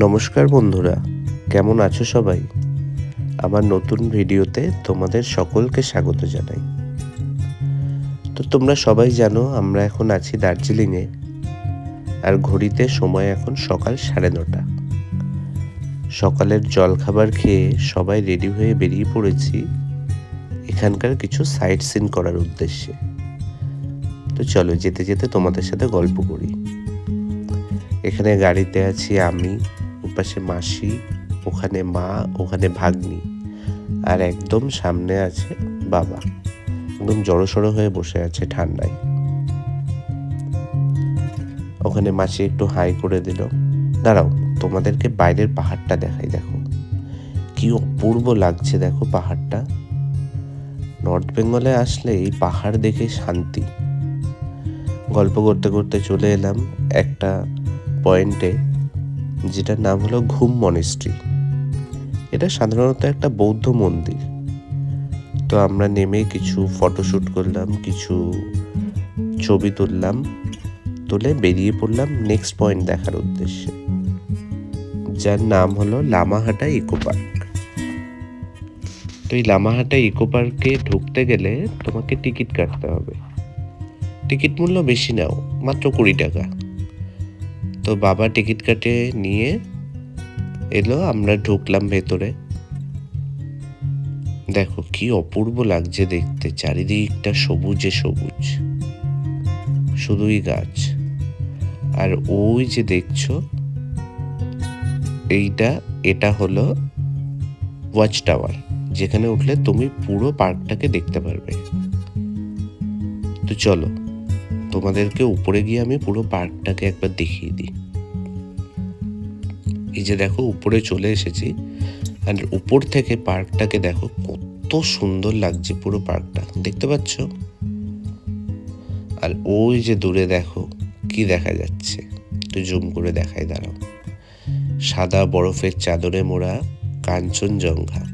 নমস্কার বন্ধুরা, কেমন আছো সবাই? আমার নতুন ভিডিওতে তোমাদের সকলকে স্বাগত জানাই। তো তোমরা সবাই জানো, আমরা এখন আছি দার্জিলিংয়ে, আর ঘড়িতে সময় এখন সকাল সাড়ে নটা। সকালের জলখাবার খেয়ে সবাই রেডি হয়ে বেরিয়ে পড়েছি এখানকার কিছু সাইট সিন করার উদ্দেশ্যে। তো চলো যেতে যেতে তোমাদের সাথে গল্প করি। এখানে গাড়িতে আছি আমি ওপাশে মাসি, ওখানে মা, ওখানে ভাগ্নি আর একদম সামনে আছে বাবা। একদম জড়সড়ো হয়ে বসে আছে ঠান্ডায়। ওখানে মাসি একটু হাই করে দিল, দাঁড়াও, তোমাদেরকে বাইরের পাহাড়টা দেখাই দেখো। কি অপূর্ব লাগছে দেখো পাহাড়টা। নর্থ বেঙ্গলে আসলে এই পাহাড় দেখে শান্তি। গল্প করতে করতে চলে এলাম একটা পয়েন্টে। যেটার নাম হলো ঘুম মনেস্ট্রি। এটা সাধারণত একটা বৌদ্ধ মন্দির। তো আমরা নেমে কিছু ফটোশ্যুট করলাম, কিছু ছবি তুললাম, তুলে বেরিয়ে পড়লাম নেক্সট পয়েন্ট দেখার উদ্দেশ্যে, যার নাম হলো লামাহাটা ইকো পার্ক। তো এই লামাহাটা ইকো পার্কে ঢুকতে গেলে তোমাকে টিকিট কাটতে হবে। টিকিট মূল্য বেশি নাও, মাত্র কুড়ি টাকা। তো বাবা টিকিট কাটে নিয়ে এলো, আমরা ঢুকলাম ভেতরে। দেখো কি অপূর্ব লাগছে দেখতে, চারিদিকটা সবুজে সবুজ, শুধুই গাছ। আর ওই যে দেখছ, এইটা, এটা হলো ওয়াচ টাওয়ার যেখানে উঠলে তুমি পুরো পার্কটাকে দেখতে পারবে। তো চলো তোমাদেরকে উপরে গিয়ে আমি পুরো পার্কটাকে একবার দেখিয়ে দিই। এই যে দেখো, উপরে চলে এসেছি। আর উপর থেকে পার্কটাকে দেখো, কত সুন্দর লাগছে পুরো পার্কটা। দেখতে পাচ্ছ? আর ওই যে দূরে দেখো, কি দেখা যাচ্ছে? একটু জুম করে দেখাই, দাঁড়াও। সাদা বরফের চাদরে মোড়া কাঞ্চনজঙ্ঘা।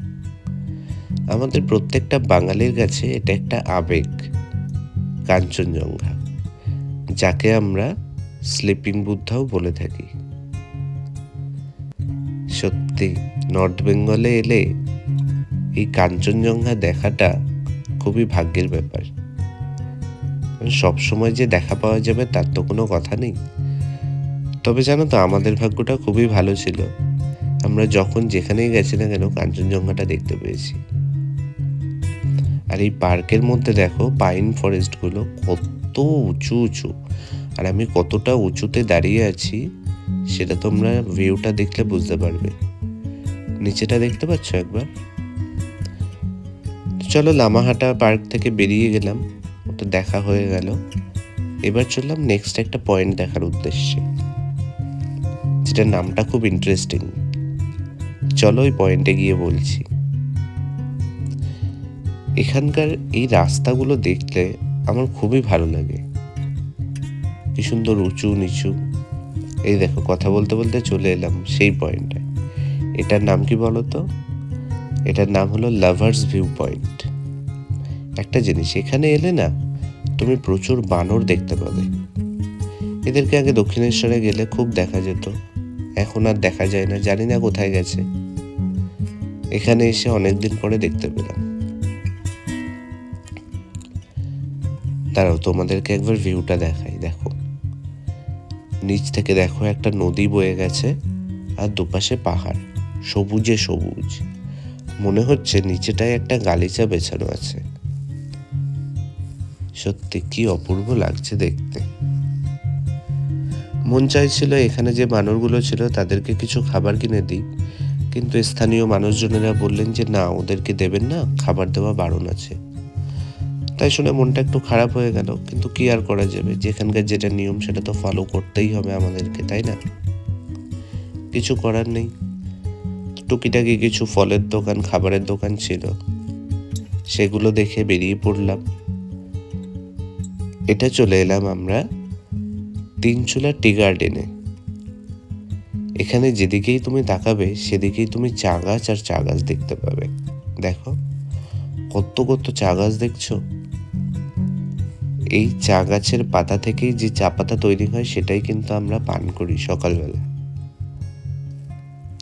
আমাদের প্রত্যেকটা বাঙালির কাছে এটা একটা আবেগ, কাঞ্চনজঙ্ঘা। যাকে আমরা স্লিপিং বুদ্ধাও বলে থাকি। সত্যি নর্থ বেঙ্গলে এলে এই কাঞ্চনজঙ্ঘা দেখাটা খুবই ভাগ্যের ব্যাপার। সব সময় যে দেখা পাওয়া যাবে তার তো কোনো কথা নেই। তবে জানো তো, আমাদের ভাগ্যটা খুবই ভালো ছিল। আমরা যখন যেখানেই গেছি না কেন কাঞ্চনজঙ্ঘাটা দেখতে পেয়েছি। আর এই পার্কের মধ্যে দেখো পাইন ফরেস্টগুলো কত উঁচু উঁচু। আর আমি কতটা উঁচুতে দাঁড়িয়ে আছি, সেটা তোমরা ভিউটা দেখলে বুঝতে পারবে। নিচেটা দেখতে পাচ্ছ একবার? চলো লামাহাটা পার্ক থেকে বেরিয়ে গেলাম, ওটা দেখা হয়ে গেল। এবার চললাম নেক্সট একটা পয়েন্ট দেখার উদ্দেশ্যে, যেটার নামটা খুব ইন্টারেস্টিং চলো ওই পয়েন্টে গিয়ে বলছি। এখানকার এই রাস্তাগুলো দেখলে আমার খুবই ভালো লাগে। কি সুন্দর উঁচু, নিচু। এই দেখো, কথা বলতে বলতে চলে এলাম সেই পয়েন্টে এটার নাম কি বলো তো এটার নাম হলো লাভার্স ভিউ পয়েন্ট একটা জিনিস, এখানে এলে না, তুমি প্রচুর বানর দেখতে পাবে। এদেরকে আগে দক্ষিণেশ্বরে গেলে খুব দেখা যেত। এখন আর দেখা যায় না, জানি না কোথায় গেছে। এখানে এসে অনেকদিন পরে দেখতে পেলাম। দাঁড়াও, তোমাদেরকে একবার ভিউটা দেখাই, দেখো। নিচ থেকে দেখো একটা নদী বয়ে গেছে আর দুপাশে পাহাড়, সবুজে সবুজ। মনে হচ্ছে নিচেটায় একটা গালিচা বেছানো আছে। সত্যি, কি অপূর্ব লাগছে দেখতে। মন চাইছিল এখানে যে বানরগুলো ছিল তাদেরকে কিছু খাবার কিনে দিই কিন্তু স্থানীয় মানুষজনেরা বললেন যে না, ওদেরকে দেবেন না, খাবার দেওয়া বারণ আছে। তাই শুনে মনটা একটু খারাপ হয়ে গেল। কিন্তু কি আর করা যাবে? যেখানকার যেটা নিয়ম, সেটা তো ফলো করতেই হবে আমাদেরকে, তাই না? কিছু করার নেই। টুকিটাকি কিছু ফলের দোকান, খাবারের দোকান ছিল। সেগুলো দেখে বেরিয়ে পড়লাম। এটা চলে এলাম আমরা তিনচুলা টি গার্ডেনে। এখানে যেদিকেই তুমি তাকাবে, সেদিকেই তুমি চা গাছ আর চা গাছ দেখতে পাবে। দেখো। কত কত চা গাছ দেখছ? এই চা গাছের পাতা থেকেই যে চা পাতা তৈরি হয়, সেটাই কিন্তু আমরা পান করি সকালবেলা।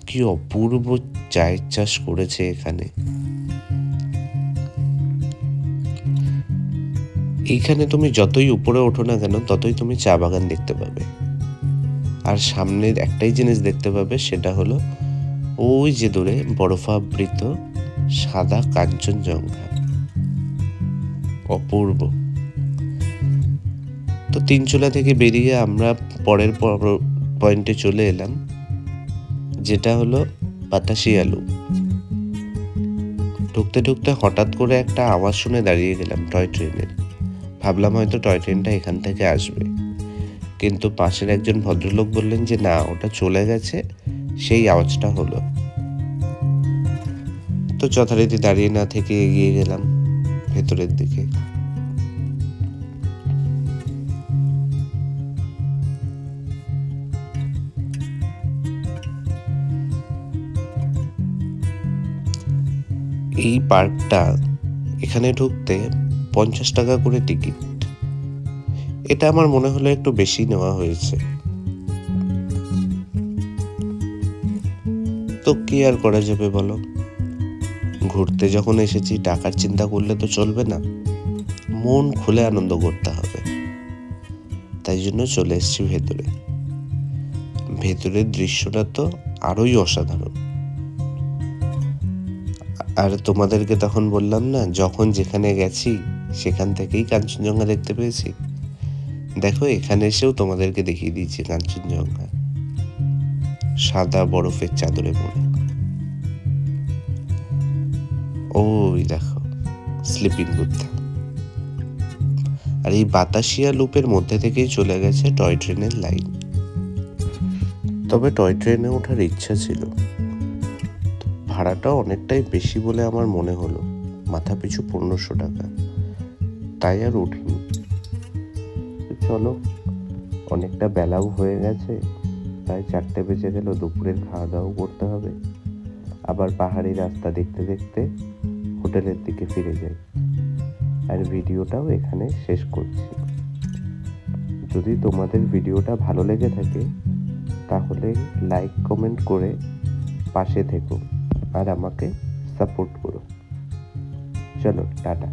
কি অপূর্ব চায়ের চাষ করেছে এখানে। এইখানে তুমি যতই উপরে ওঠো না কেন, ততই তুমি চা বাগান দেখতে পাবে। আর সামনের একটাই জিনিস দেখতে পাবে, সেটা হলো ওই যে দূরে বরফাবৃত সাদা কাঞ্চনজঙ্ঘা অপূর্ব। তো তিনচুলা থেকে বেরিয়ে আমরা পরের পয়েন্টে চলে এলাম, যেটা হলো বাতাসি আলু। ঢুকতে ঢুকতে হঠাৎ করে একটা আওয়াজ শুনে দাঁড়িয়ে গেলাম টয় ট্রেনের। ভাবলাম হয়তো টয় ট্রেনটা এখান থেকে আসবে। কিন্তু পাশের একজন ভদ্রলোক বললেন যে, না, ওটা চলে গেছে, সেই আওয়াজটা হলো। তো যথারীতি দাঁড়িয়ে না থেকে এগিয়ে গেলাম ভেতরের দিকে। এই পার্কটা এখানে ঢুকতে পঞ্চাশ টাকা করে টিকিট। এটা আমার মনে হলো একটু বেশি নেওয়া হয়েছে। তো কি আর করা যাবে বলো? ঘুরতে যখন এসেছি, টাকার চিন্তা করলে তো চলবে না। মন খুলে আনন্দ করতে হবে। তাই জন্য চলে এসেছি ভেতরে। ভেতরের দৃশ্যটা তো আরোই অসাধারণ। আর তোমাদেরকে তখন বললাম না, যখন যেখানে গেছি, সেখান থেকেই কাঞ্চনজঙ্ঘা দেখতে পেয়েছি? দেখো, এখানে এসেও তোমাদেরকে দেখিয়ে দিয়েছি কাঞ্চনজঙ্ঘা। সাদা বরফের চাদরে মোড়া ওই দেখো স্লিপিং বুদ্ধা আর এই বাতাসিয়া লুপের মধ্যে থেকেই চলে গেছে টয় ট্রেনের লাইন তবে টয় ট্রেনে ওঠার ইচ্ছা ছিল। ভাড়াটা অনেকটাই বেশি বলে আমার মনে হলো, মাথা পিছু পনেরোশো টাকা। তাই আর উঠিনি। চলো, অনেকটা বেলাও হয়ে গেছে, প্রায় চারটে বেজে গেল, দুপুরের খাওয়া দাওয়াও করতে হবে। আবার পাহাড়ি রাস্তা দেখতে দেখতে হোটেলের দিকে ফিরে যাই। আর ভিডিওটাও এখানে শেষ করছি। যদি তোমাদের ভিডিওটা ভালো লেগে থাকে, তাহলে লাইক, কমেন্ট করে পাশে থেকো আর আমাকে সাপোর্ট করো। চলো, টাটা।